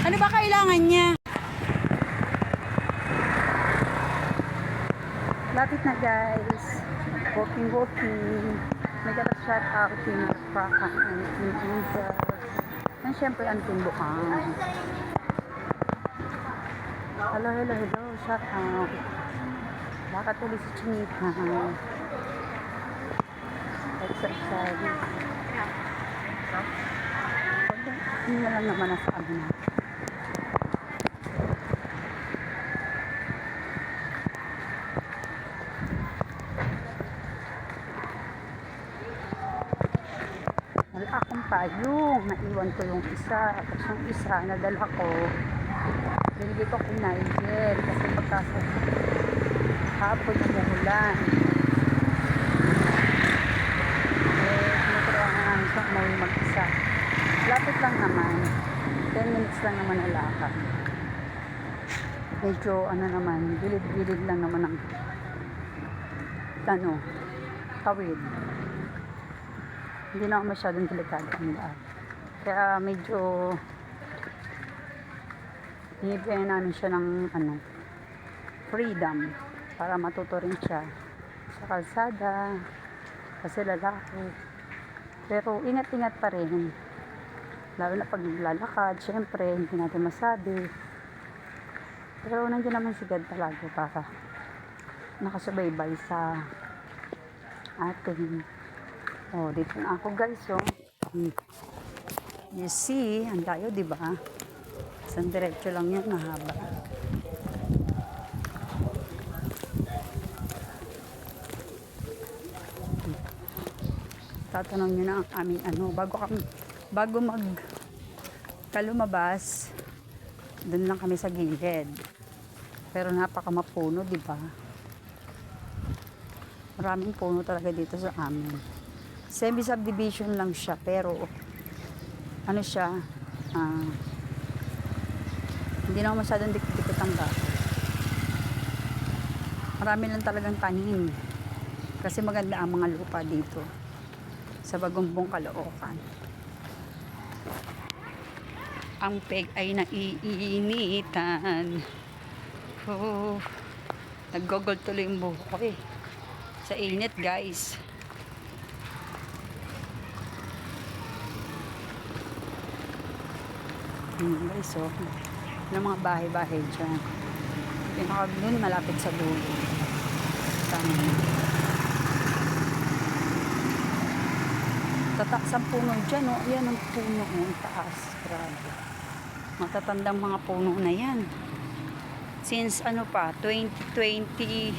Ano ba kailangan niya? Lapit na guys. Walking, walking. May got a shout out to Team and Team Angel. And syempre ang Team Bukang. Hello, hello, hello. Shout out. Baka tuloy si Chinita. Exercise. Hindi na lang naman nasa ano na. Wala akong payong. Naiwan ko yung isa. Tapos yung isa, nadala ko. Binigay ko kay Nigel. Kasi pagkasa hapon umuulan. Eh, tinuturuan nga namin siya umuwi mag-isa. Lapit lang naman. 10 minutes lang naman ang lakad. Medyo ano naman, gilid-gilid lang naman ang ano, kawid. Hindi na ako masyadong delikado ang daan. Kaya medyo binibigyan namin siya ng ano, freedom para matuto rin siya sa kalsada kasi lalaki. Pero ingat-ingat pa rin. Lalo na pag lalakad, syempre, hindi natin masabi. Pero nandiyan naman si God talaga para nakasubaybay sa ating oh, dito na ako guys, oh. You see, ang layo, di ba? Isang diretso lang yun, mahaba. Tatanong nyo na ang aming ano, bago kami, bago mag kalumabas, doon lang kami sa gilid. Pero napaka mapuno, di ba? Maraming puno talaga dito sa amin. Semi-subdivision lang siya, pero ano siya, ah, hindi na masyadong dikit-dikit ang bahay. Marami lang talagang tanim. Kasi maganda ang mga lupa dito sa Bagumbong Caloocan. Ang peg ay naiinitan. Oh, naggogol tuloy yung buhok ko eh. Sa init guys. Hmm, guys, oh. Ng mga bahay-bahay dyan. Pinaka dun, malapit sa dulo. Tama. Tataas ang puno dyan, oh. Ayan ang puno, oh. Taas. Grabe. Matatandang mga puno na yan. Since ano pa, 2020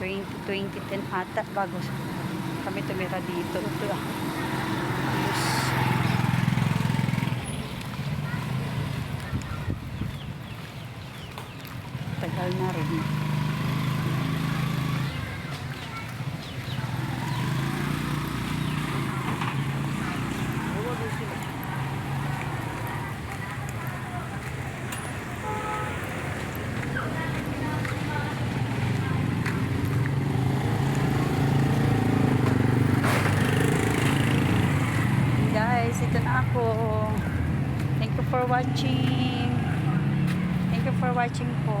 2020 ata bago kami tumira dito. Ito ah. Ayos. Tagal na rin. for watching. Thank you for watching po.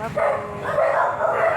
Love you.